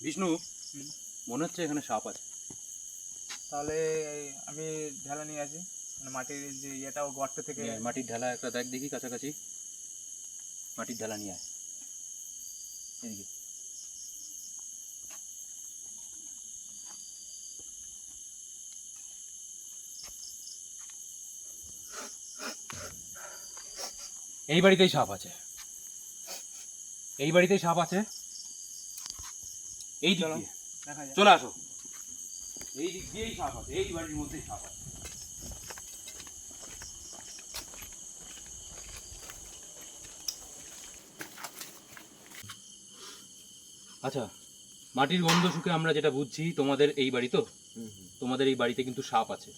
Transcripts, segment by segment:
বিষ্ণু মনে হচ্ছে এখানে সাপ আছে। তাহলে আমি ঢেলা নিয়ে আসি। মানে মাটির যে ইয়েটা ও গর্ত থেকে মাটির ঢালা একটা দেখ দেখি কাছাকাছি। মাটির ঢালা নিয়ে আয়। এদিকে। এই বাড়িতেই সাপ আছে। এই বাড়িতেই সাপ আছে। এই দিক দিয়ে। চলে আসো। এই দিক দিয়েই সাপ আছে এই বাড়ির মধ্যেই সাপ আছে। আচ্ছা মাটির গন্ধ শুকে আমরা যেটা বুঝছি তোমাদের এই বাড়ি তো? তোমাদের এই বাড়িতে কিন্তু সাপ আছে।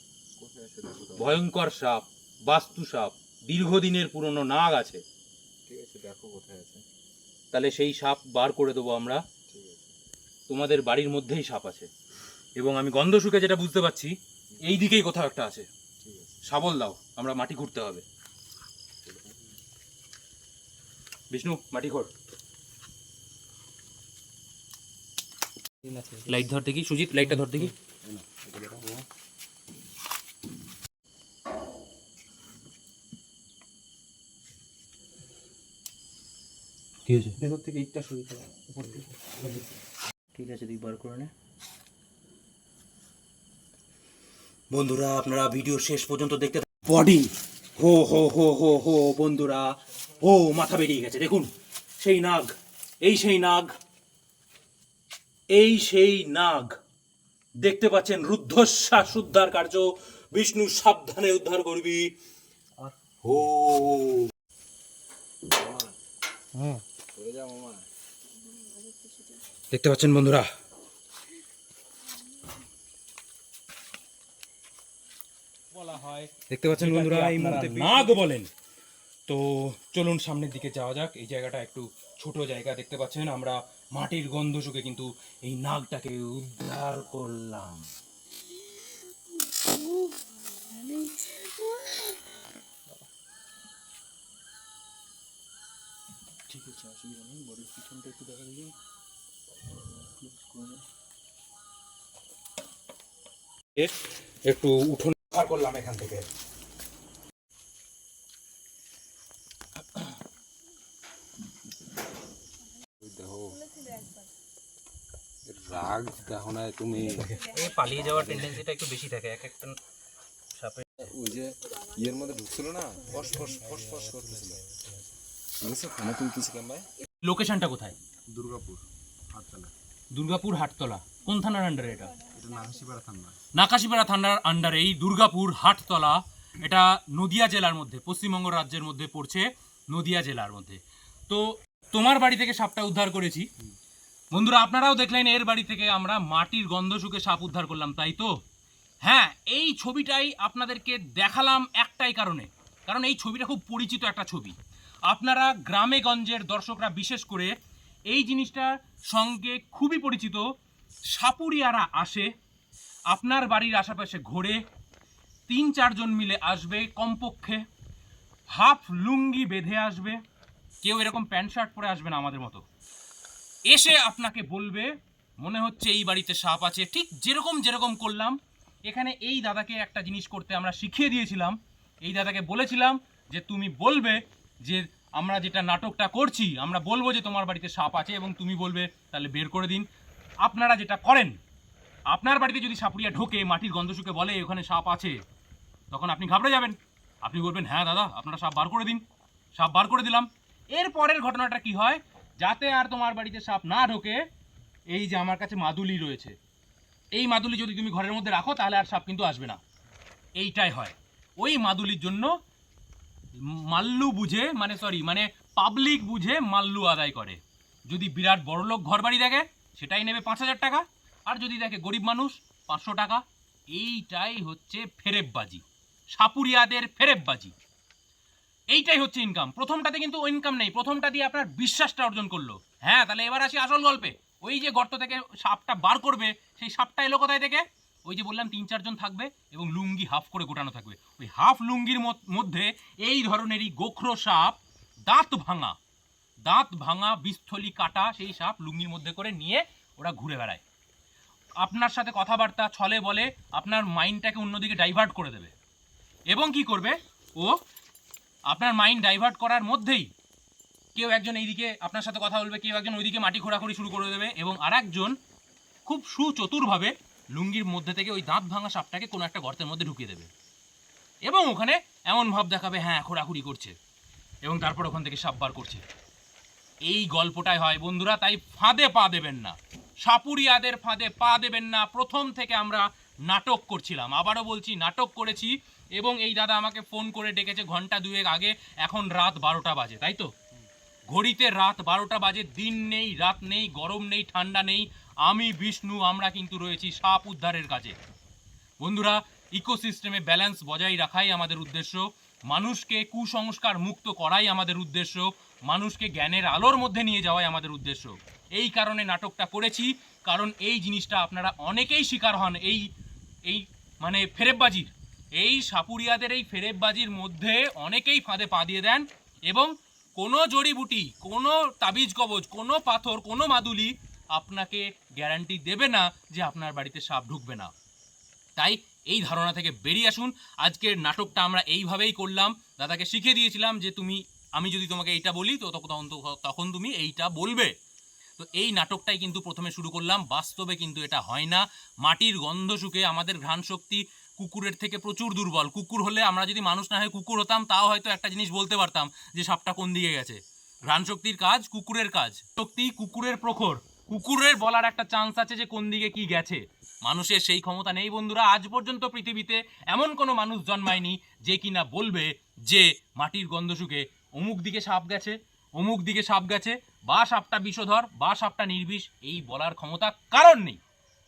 ভয়ঙ্কর সাপ বাস্তু সাপ দীর্ঘদিনের পুরনো নাগ আছে। ঠিক আছে দেখো কোথায় আছে। তাহলে সেই সাপ বার করে দেবো আমরা। তোমাদের বাড়ির মধ্যেই সাপ আছে। এবং আমি গন্ধ শুকে যেটা বুঝতে পারছি এই দিকেই কোথাও একটা আছে। ঠিক আছে শাবল দাও আমরা মাটি খুঁড়তে হবে। বিষ্ণু মাটি খোঁড়। লাইট ধর দেখি সুজিত লাইটটা ধর দেখি। কি হয়েছে? ভেতর থেকে ইটটা সরিয়ে উপর থেকে। ঠিক আছে তুই বার করে নে। বন্ধুরা আপনারা ভিডিও শেষ পর্যন্ত দেখতে বডি হো হো হো হো হো বন্ধুরা। ও মাথা বেরিয়ে গেছে দেখুন। সেই নাগ এই সেই নাগ এই সেই নাগ। দেখতে পাচ্ছেন রুদ্ধশ্বাস উদ্ধার কার্য। বিষ্ণু সাবধানে উদ্ধার করবি। ও হ্যাঁ। চলে যাও মামা। দেখতে পাচ্ছেন বন্ধুরা? দেখতে পাচ্ছেন বন্ধুরা এই মুহূর্তে নাগ বলেন। তো চলুন সামনের দিকে যাওয়া যাক। এই জায়গাটা একটু ছোট জায়গা দেখতে পাচ্ছেন। আমরা মাটির গন্ধ শুকে কিন্তু এই নাগটাকে উদ্ধার করলাম। ঠিক আছে অসুবিধা নেই। বডির পিছনটা একটু দেখা দিই একটু উঠোন করলাম এখান থেকে। রাগ দেখো না তুমি। পালিয়ে যাওয়ার টেন্ডেন্সিটা একটু বেশি থাকে এক একটা সাপে। ওই যে ইয়ের মধ্যে ঢুকছিল না? ফস ফস ফস ফস করতেছিল। লোকেশনটা কোথায়? দুর্গাপুর। দুর্গাপুর হাটতলা। কোন থানার আন্ডারে এটা? নাকাশিপাড়া থানার আন্ডারে এই দুর্গাপুর হাটতলা। এটা নদিয়া জেলার মধ্যে পশ্চিমবঙ্গ রাজ্যের মধ্যে পড়ছে নদিয়া জেলার মধ্যে। তো তোমার বাড়ি থেকে সাপটা উদ্ধার করেছি। বন্ধুরা আপনারাও দেখলেন এর বাড়ি থেকে আমরা মাটির গন্ধ শুকে সাপ উদ্ধার করলাম তাই তো? হ্যাঁ এই ছবিটাই আপনাদেরকে দেখালাম একটাই কারণে। কারণ এই ছবিটা খুব পরিচিত একটা ছবি। আপনারা গ্রামে গঞ্জের দর্শকরা বিশেষ করে এই জিনিসটার সঙ্গে খুবই পরিচিত সাপুরিয়ারা আসে। আপনার বাড়ির আশেপাশে ঘোরে। তিন, চারজন মিলে আসবে কমপক্ষে। হাফ লুঙ্গি বেঁধে আসবে। কেউ এরকম প্যান্ট শার্ট পরে আসবে না আমাদের মতো। এসে আপনাকে বলবে, মনে হচ্ছে এই বাড়িতে সাপ আছে। ঠিক যেরকম যেরকম করলাম। এখানে এই দাদাকে একটা জিনিস করতে আমরা শিখিয়ে দিয়েছিলাম। এই দাদাকে বলেছিলাম যে, তুমি বলবে যে আমরা যেটা নাটকটা করছি, আমরা বলব যে তোমার বাড়িতে সাপ আছে এবং তুমি বলবে, তাহলে বের করে দিন। আপনারা যেটা করেন, আপনার বাড়িতে যদি সাপুরিয়া ঢোকে, মাটির গন্ধ শুকে বলে ওখানে সাপ আছে, তখন আপনি ঘাবড়ে যাবেন। আপনি বলবেন হ্যাঁ দাদা, আপনারা সাপ বার করে দিন। সাপ বার করে দিলাম। এর পরের ঘটনাটা কি হয়? যাতে আর তোমার বাড়িতে সাপ না ঢোকে, এই যে আমার কাছে মাদুলি রয়েছে। এই মাদুলি যদি তুমি ঘরের মধ্যে রাখো, তাহলে আর সাপ কিন্তু আসবে না। এইটাই হয়। ওই মাদুলির জন্য মাল্লু বুঝে মানে সরি মানে পাবলিক বুঝে মাল্লু আদায় করে। যদি বিরাট বড় লোক ঘর বাড়ি দেখে, সেটাই নেবে পাঁচ হাজার টাকা। আর যদি দেখে গরিব মানুষ, পাঁচশো টাকা। এইটাই হচ্ছে ফেরেববাজি। সাপুরিয়াদের ফেরেববাজি। এইটাই হচ্ছে ইনকাম প্রথমটাতে কিন্তু ইনকাম নেই। প্রথমটা দিয়ে আপনার বিশ্বাসটা অর্জন করল। হ্যাঁ তাহলে এবার আসি আসল গল্পে। ওই যে গর্ত থেকে সাপটা বার করবে, সেই সাপটা এলো কোথায় থেকে? ওই যে বললাম তিন চারজন থাকবে এবং লুঙ্গি হাফ করে গোটানো থাকবে। ওই হাফ লুঙ্গির মধ্যে এই ধরনেরই গোখরো সাপ দাঁত ভাঙা দাঁত ভাঙা, বিস্থলি কাটা সেই সাপ লুঙ্গির মধ্যে করে নিয়ে ওরা ঘুরে বেড়ায়। আপনার সাথে কথাবার্তা, ছলে বলে আপনার মাইন্ডটাকে অন্যদিকে ডাইভার্ট করে দেবে। এবং কি করবে? ও আপনার মাইন্ড ডাইভার্ট করার মধ্যেই কেউ একজন এইদিকে আপনার সাথে কথা বলবে, কেউ একজন ওইদিকে মাটি খোঁড়াখুড়ি শুরু করে দেবে এবং আরেকজন খুব সুচতুরভাবে লুঙ্গির মধ্যে থেকে ওই দাঁত ভাঙা সাপটাকে কোনো একটা গর্তের মধ্যে ঢুকিয়ে দেবে। এবং ওখানে এমন ভাব দেখাবে হ্যাঁ খোঁড়াখুড়ি করছে। এবং তারপর ওখান থেকে সাপ বার করছে। এই গল্পটাই হয়, বন্ধুরা, তাই ফাঁদে পা দেবেন না। সাপুরিয়াদের ফাঁদে পা দেবেন না। প্রথম থেকে আমরা নাটক করছিলাম। আবারও বলছি, নাটক করেছি এবং এই দাদা আমাকে ফোন করে ডেকেছে ঘণ্টা দুয়েক আগে। এখন রাত বারোটা বাজে, তাই তো? ঘড়িতে রাত বারোটা বাজে, দিন নেই, রাত নেই, গরম নেই, ঠান্ডা নেই। আমি, বিষ্ণু, আমরা কিন্তু রয়েছি সাপ উদ্ধারের কাজে। বন্ধুরা, ইকোসিস্টেমে ব্যালেন্স বজায় রাখাই আমাদের উদ্দেশ্য। মানুষকে কুসংস্কার মুক্ত করাই আমাদের উদ্দেশ্য। মানুষকে জ্ঞানের আলোর মধ্যে নিয়ে যাওয়াই আমাদের উদ্দেশ্য। এই কারণে নাটকটা করেছি, কারণ এই জিনিসটা আপনারা অনেকেই শিকার হন এই এই মানে ফেরেববাজির। এই সাপুরিয়াদের এই ফেরেববাজির মধ্যে অনেকেই ফাঁদে পা দিয়ে দেন এবং কোনো জড়িবুটি, কোনো তাবিজ কবজ, কোনো পাথর, কোনো মাদুলি আপনাকে গ্যারান্টি দেবে না যে আপনার বাড়িতে সাপ ঢুকবে না। তাই এই ধারণা থেকে বেরিয়ে আসুন। আজকের নাটকটা আমরা এইভাবেই করলাম। দাদাকে শিখিয়ে দিয়েছিলাম যে তুমি, আমি যদি তোমাকে এইটা বলি, তো তখন তখন তুমি এইটা বলবে। তো এই নাটকটাই কিন্তু প্রথমে শুরু করলাম। বাস্তবে কিন্তু এটা হয় না। মাটির গন্ধ শুকে আমাদের ঘ্রাণ শক্তি কুকুরের থেকে প্রচুর দুর্বল। কুকুর হলে আমরা যদি মানুষ না হয়ে কুকুর হতাম, তাও হয়তো একটা জিনিস বলতে পারতাম যে সাপটা কোন দিকে গেছে। ঘ্রাণ শক্তির কাজ কুকুরের কাজ। শক্তি কুকুরের প্রখর। কুকুরের বলার একটা চান্স আছে যে কোন দিকে কি গেছে। মানুষের সেই ক্ষমতা নেই বন্ধুরা, আজ পর্যন্ত পৃথিবীতে এমন কোনো মানুষ জন্মায়নি যে কিনা বলবে যে মাটির গন্ধ শুকে। অমুক দিকে সাপ গেছে, অমুক দিকে সাপ গেছে, বা সাপটা বিষধর, বা সাপটা নির্বিষ, এই বলার ক্ষমতা কারণ নেই।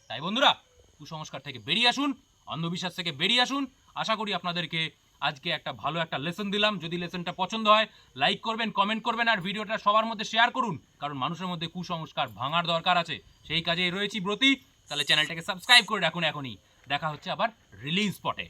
তাই বন্ধুরা, কুসংস্কার থেকে বেরিয়ে আসুন, অন্ধবিশ্বাস থেকে বেরিয়ে আসুন। আশা করি আপনাদেরকে আজকে একটা ভালো একটা লেসন দিলাম। যদি লেসনটা পছন্দ হয় লাইক করবেন কমেন্ট করবেন আর ভিডিওটা সবার মধ্যে শেয়ার করুন। কারণ মানুষের মধ্যে কুসংস্কার ভাঙার দরকার আছে। সেই কাজেই রয়েছি ব্রতি। তাহলে চ্যানেলটাকে সাবস্ক্রাইব করে রাখুন এখনই। দেখা হচ্ছে আবার রিলিজ স্পটে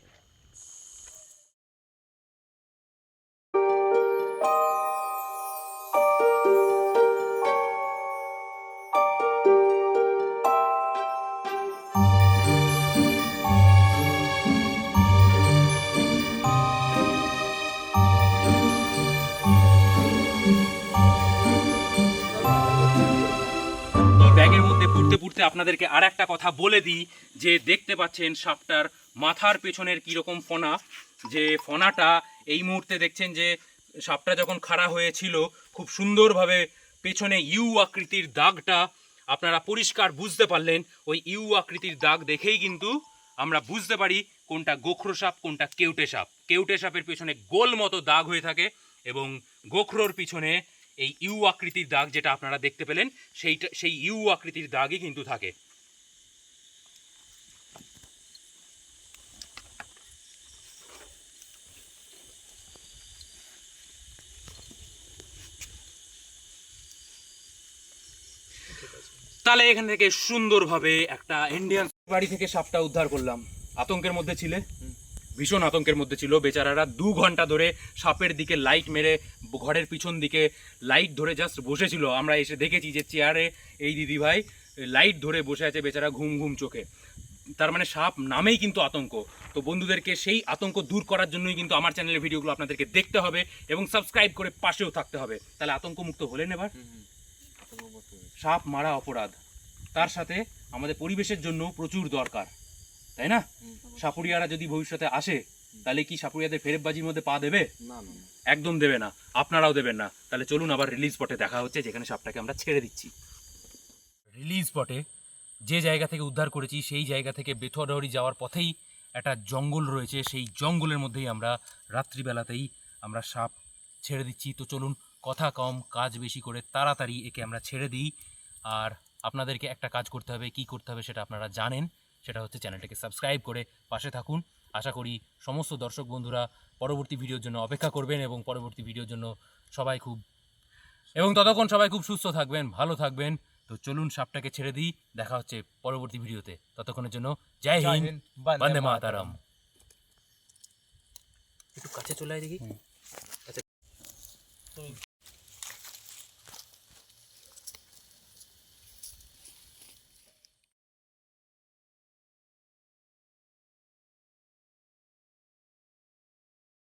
পুড়তে আপনাদেরকে আর একটা কথা বলে দিই, যে দেখতে পাচ্ছেন সাপটার মাথার পেছনের কীরকম ফনা। যে ফনাটা এই মুহূর্তে দেখছেন যে সাপটা যখন খাড়া হয়েছিল, খুব সুন্দরভাবে পেছনে ইউ আকৃতির দাগটা আপনারা পরিষ্কার বুঝতে পারলেন। ওই ইউ আকৃতির দাগ দেখেই কিন্তু আমরা বুঝতে পারি কোনটা গোখরো সাপ, কোনটা কেউটে সাপ। কেউটে সাপের পেছনে গোল মতো দাগ হয়ে থাকে এবং গোখরোর পিছনে এই ইউ আকৃতির দাগ যেটা আপনারা দেখতে পেলেন, সেইটা সেই ইউ আকৃতির দাগই কিন্তু থাকে। তাহলে এখান থেকে সুন্দরভাবে একটা ইন্ডিয়ান বাড়ি থেকে সাপটা উদ্ধার করলাম। আতঙ্কের মধ্যে ছিলে? ভীষণ আতঙ্কের মধ্যে ছিল। বেচারারা দু ঘণ্টা ধরে সাপের দিকে লাইট মেরে ঘরের পিছন দিকে লাইট ধরে জাস্ট বসেছিল। আমরা এসে দেখেছি যে চেয়ারে এই দিদি ভাই লাইট ধরে বসে আছে বেচারা ঘুম ঘুম চোখে। তার মানে সাপ নামেই কিন্তু আতঙ্ক। তো বন্ধুদেরকে সেই আতঙ্ক দূর করার জন্যই কিন্তু আমার চ্যানেলের ভিডিওগুলো আপনাদেরকে দেখতে হবে এবং সাবস্ক্রাইব করে পাশেও থাকতে হবে। তাহলে আতঙ্ক মুক্ত হলেন এবার? সাপ মারা অপরাধ। তার সাথে আমাদের পরিবেশের জন্য প্রচুর দরকার। তাই না? সাপুরিয়ারা যদি ভবিষ্যতে আসে তাহলে কি সাপুরিয়াদের ফেরেববাজির মধ্যে পা দেবে? না না না। একদম দেবে না। আপনারাও দেবেন না। তাহলে চলুন আবার রিলিজ স্পটে দেখা হচ্ছে যেখানে সাপটাকে আমরা ছেড়ে দিচ্ছি। রিলিজ স্পটে যে জায়গা থেকে উদ্ধার করেছি সেই জায়গা থেকে বেথরহরি যাওয়ার পথেই একটা জঙ্গল রয়েছে। সেই জঙ্গলের মধ্যেই আমরা রাত্রিবেলাতেই আমরা সাপ ছেড়ে দিচ্ছি। তো চলুন কথা কম কাজ বেশি করে তাড়াতাড়ি একে আমরা ছেড়ে দিই। আর আপনাদেরকে একটা কাজ করতে হবে কি করতে হবে সেটা আপনারা জানেন। সেটা হচ্ছে চ্যানেলটাকে সাবস্ক্রাইব করে পাশে থাকুন। আশা করি সমস্ত দর্শক বন্ধুরা পরবর্তী ভিডিওর জন্য অপেক্ষা করবেন এবং পরবর্তী ভিডিওর জন্য সবাই খুব এবং ততক্ষণ সবাই খুব সুস্থ থাকবেন ভালো থাকবেন। তো চলুন সাপটাকে ছেড়ে দিই। দেখা হচ্ছে পরবর্তী ভিডিওতে। ততক্ষণের জন্য জয় হিন্দ বন্দে মাতারাম। একটু কাছে চলে আয় দেখি। আচ্ছা।